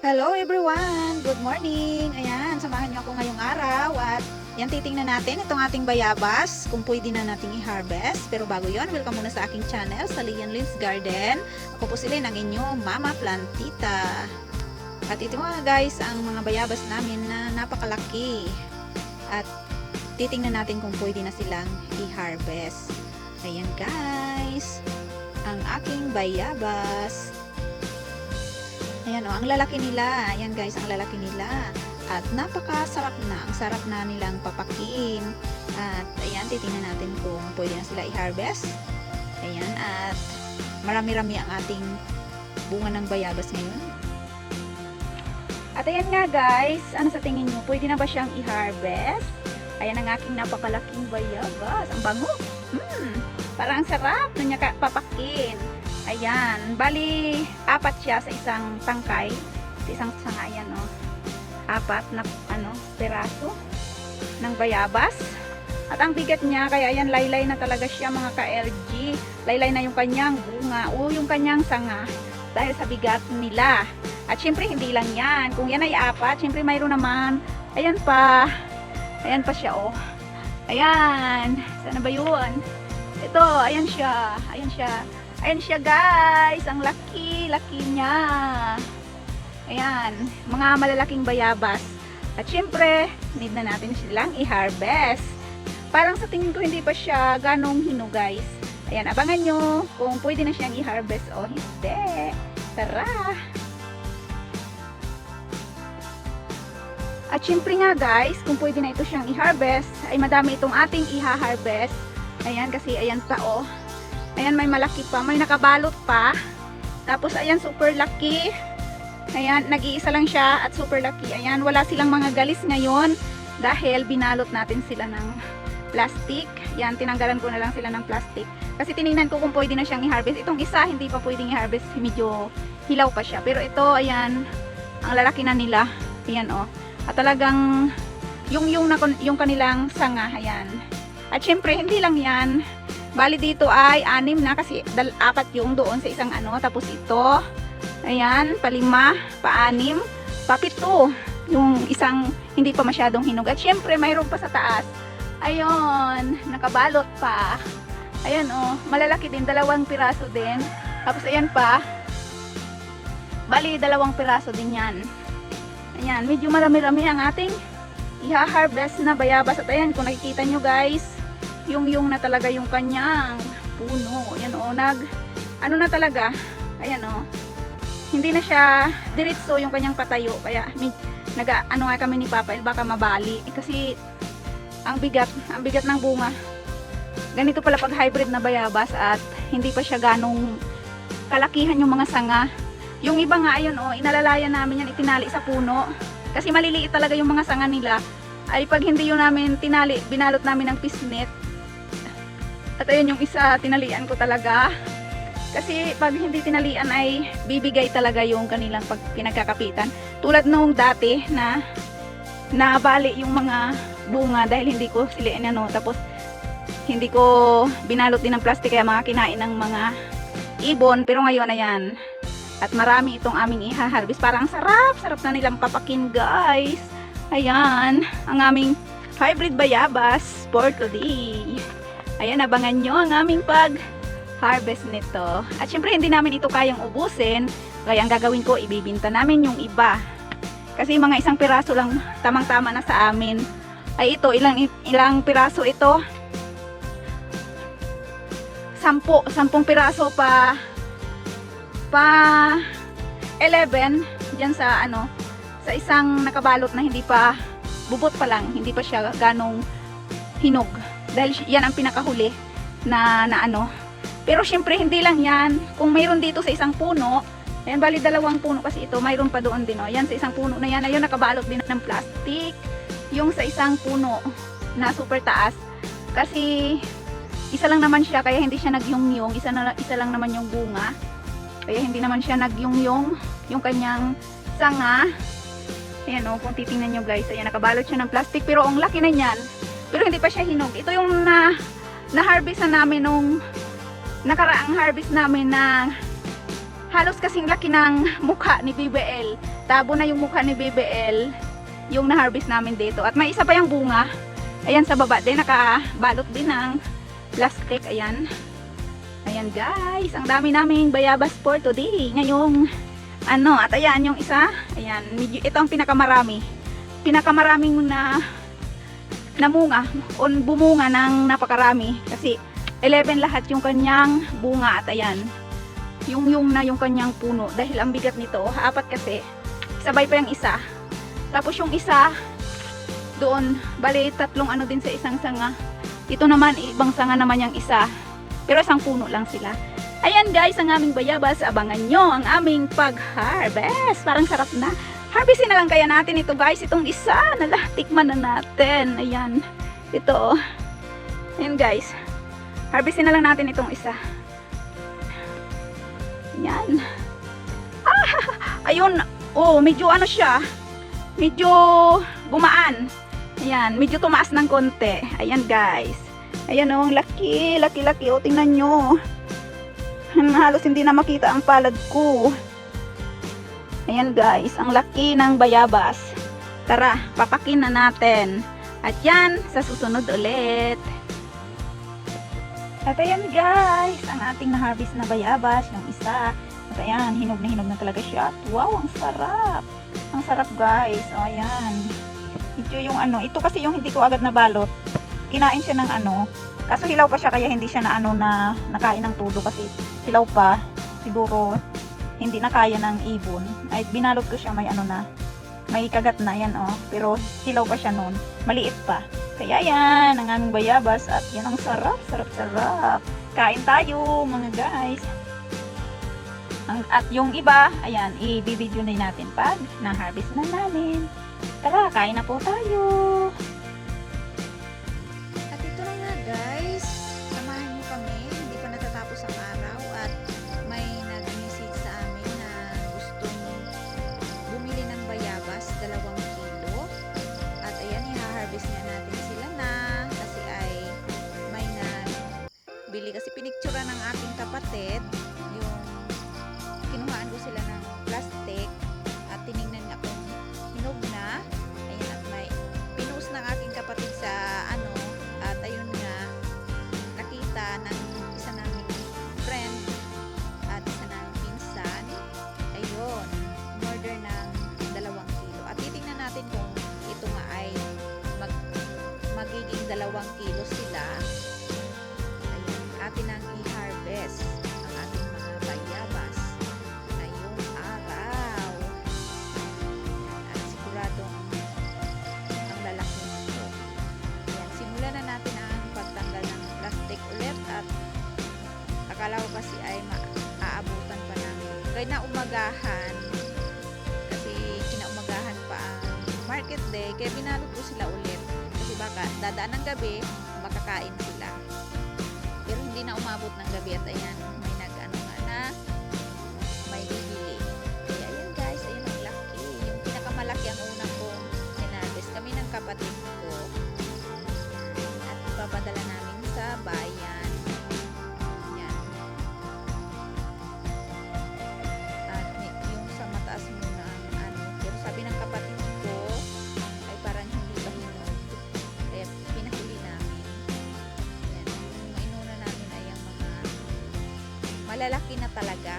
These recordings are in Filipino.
Hello everyone! Good morning! Ayan, samahan niyo ako ngayong araw at yan titingnan natin itong ating bayabas kung pwede na nating i-harvest. Pero bago yon, welcome muna sa aking channel sa Lian Lynn's Garden. Ako po sila ng inyong Mama Plantita. At ito nga guys, ang mga bayabas namin na napakalaki. At titingnan natin kung pwede na silang i-harvest. Ayan guys, ang aking bayabas. Ayan o, ang lalaki nila. Ayan guys, ang lalaki nila. At napakasarap na. Ang sarap na nilang papakin. At ayan, titingnan natin kung pwede na sila i-harvest. Ayan, at marami-rami ang ating bunga ng bayabas ngayon. At ayan nga guys, ano sa tingin nyo? Pwede na ba siyang i-harvest? Ayan ang aking napakalaking bayabas. Ang bango. Hmm, parang ang sarap na niya papakin. Ayan, bali apat siya sa isang tangkay, sa isang sanga yan, no. Apat na ano, peraso ng bayabas. At ang bigat niya, kaya yan laylay na talaga siya mga ka-LG. Laylay na yung kanyang bunga o yung kanyang sanga dahil sa bigat nila. At syempre hindi lang yan. Kung yan ay apat, syempre mayroon naman. Ayan pa. Ayan pa siya, oh. Ayan. Sana ba yun? Ito, ayan siya. Ayan siya. Ayan siya guys, ang laki, laki niya. Ayan, mga malalaking bayabas. At syempre, need na natin silang i-harvest. Parang sa tingin ko hindi pa siya ganong hino guys. Ayan, abangan nyo kung pwede na siyang i-harvest o hindi. Tara! At syempre nga guys, kung pwede na ito siyang i-harvest, ay madami itong ating i-harvest. Ayan, kasi ayan pa oh. Ayan, may malaki pa. May nakabalot pa. Tapos, ayan, super laki. Ayan, nag-iisa lang siya at super laki. Ayan, wala silang mga galis ngayon dahil binalot natin sila ng plastic. Yan, tinanggalan ko na lang sila ng plastic. Kasi tiningnan ko kung pwede na siyang i-harvest. Itong isa, hindi pa pwedeng i-harvest. Medyo hilaw pa siya. Pero ito, ayan, ang lalaki na nila. Ayan, oh. At talagang, yung, yung, yung kanilang sanga, ayan. At syempre, hindi lang yan. Bali dito ay anim na kasi dal apat yung doon sa isang ano. Tapos ito, ayan, palima, paanim, papito. Yung isang hindi pa masyadong hinog. At syempre, mayroon pa sa taas. Ayun, nakabalot pa. Ayan oh, malalaki din, dalawang piraso din. Tapos ayan pa, bali dalawang piraso din yan. Ayan, medyo marami-rami ang ating iha-harvest na bayabas. At ayan, kung nakikita nyo guys, yung yung na talaga yung kanyang puno. Ayan o, nag, ano na talaga, ayan o, hindi na siya diretso yung kanyang patayo. Kaya, nag, ano nga kami ni Papa, eh, baka mabali. Eh, kasi, ang bigat, ang bigat ng bunga. Ganito pala pag hybrid na bayabas at hindi pa siya ganong kalakihan yung mga sanga. Yung iba nga, ayun o, inalalayan namin yan, itinali sa puno. Kasi maliliit talaga yung mga sanga nila. Ay pag hindi yun namin tinali, binalot namin ng pisnet, at ayun yung isa, tinalian ko talaga. Kasi pag hindi tinalian ay bibigay talaga yung kanilang pag pinagkakapitan. Tulad nung dati na nabali yung mga bunga dahil hindi ko sila inano. Tapos hindi ko binalot din ng plastic kaya mga kinain ng mga ibon. Pero ngayon ayan. At marami itong aming iha-harvest. Parang sarap, sarap na nilang papakin guys. Ayan, ang aming hybrid bayabas for today. Ayan, abangan nyo ang aming pag-harvest nito. At syempre, hindi namin ito kayang ubusin. Kaya ang gagawin ko, ibibinta namin yung iba. Kasi mga isang piraso lang, tamang-tama na sa amin. Ay ito, ilang, ilang piraso ito? Sampo, sampung piraso pa pa 11 dyan sa ano sa isang nakabalot na hindi pa bubot pa lang, hindi pa siya ganong hinog dahil yan ang pinakahuli na, na ano. Pero syempre hindi lang yan. Kung mayroon dito sa isang puno, ayan bali dalawang puno kasi ito, mayroon pa doon din. Oh. Yan sa isang puno na yan, ayun nakabalot din ng plastic. Yung sa isang puno na super taas. Kasi isa lang naman siya kaya hindi siya nagyungyong, isa, na, isa lang naman yung bunga. Kaya hindi naman siya nagyungyong yung kanyang sanga. Ayan o, kung titingnan nyo guys, ayan nakabalot siya ng plastic pero ang laki na niyan. Pero hindi pa siya hinog. Ito yung na na-harvest na namin nung nakaraang harvest namin na halos kasing laki ng mukha ni BBL. Tabo na yung mukha ni BBL, yung na-harvest namin dito. At may isa pa yung bunga. Ayan sa baba din, nakabalot din ng plastic. Ayan. Ayan guys, ang dami naming bayabas for today. Ngayong, ano, at ayan yung isa. Ayan, ito ang pinakamarami. Pinakamaraming na namunga o bumunga ng napakarami. Kasi 11 lahat yung kanyang bunga at ayan. Yung yung na yung kanyang puno. Dahil ang bigat nito, apat kasi. Sabay pa yung isa. Tapos yung isa, doon, bali tatlong ano din sa isang sanga. Ito naman, ibang sanga naman yung isa. Pero isang puno lang sila. Ayan guys, ang aming bayabas. Abangan nyo ang aming pag-harvest. Parang sarap na. Harvestin na lang kaya natin ito guys. Itong isa na lah, tikman na natin. Ayan. Ito. oh. Ayan guys. Harvestin na lang natin itong isa. Ayan. Ah, ayun. Oh, medyo ano siya. Medyo gumaan. Ayan, medyo tumaas ng konti. Ayan guys. Ayan oh, laki, laki, laki. O, tingnan nyo. Halos hindi na makita ang palad ko. Ayan guys, ang laki ng bayabas. Tara, papakin na natin. At yan, sa susunod ulit. At ayan guys, ang ating na-harvest na bayabas, yung isa. At ayan, hinog na hinog na talaga siya. Wow, ang sarap. Ang sarap guys. O ayan. Ito yung ano, ito kasi yung hindi ko agad nabalot. Kinain siya ng ano. Kaso hilaw pa siya kaya hindi siya na ano na nakain ng tulo kasi hilaw pa. Siguro hindi na kaya ng ibon. Ay binalot ko siya may ano na. May kagat na yan oh. Pero hilaw pa siya noon. Maliit pa. Kaya yan, ang aming bayabas at yan ang sarap, sarap, sarap. Kain tayo mga guys. Ang, at yung iba, ayan, i-video na natin pag na-harvest na namin. Tara, kain na po tayo. Kaya na umagahan. Kasi kinaumagahan pa ang market day kaya binalot ko sila ulit. Kasi baka dadaan ng gabi makakain sila. Pero hindi na umabot ng gabi at ayan may nag-ano nga na may bibili. Kaya ayan guys ayun ang laki. Yung pinakamalaki ang unang kong hinarvest kami ng kapatid ko. At ipapadala namin sa bayan malalaki na talaga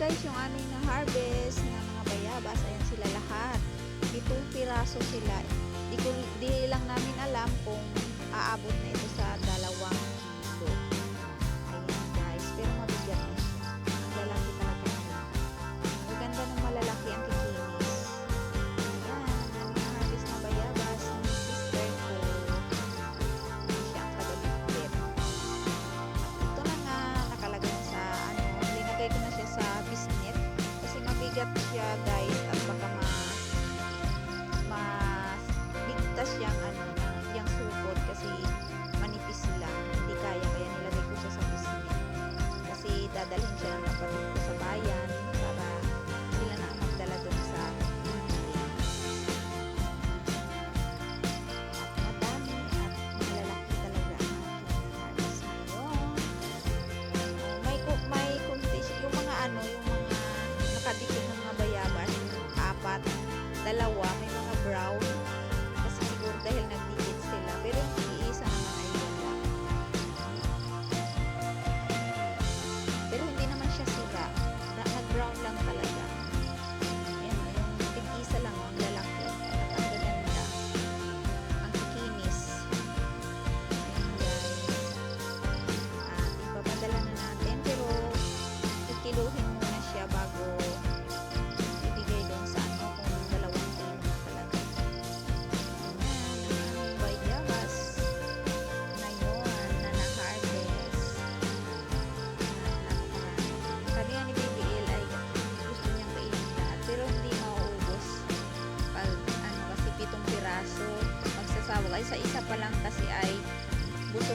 guys yung aming na-harvest na mga bayabas. Ayan sila lahat. Itong piraso sila. Di, ko, di lang namin alam kung aabot na ito sa dalawa. Yeah.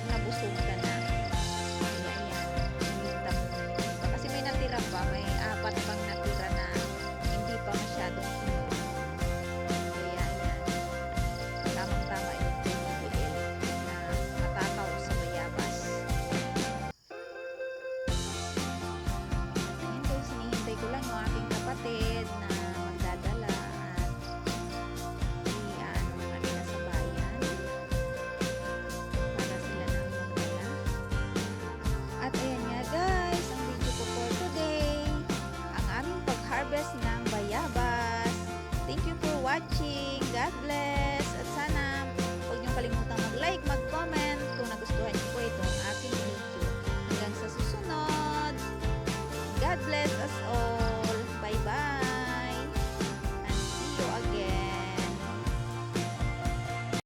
acabou soltando. Né?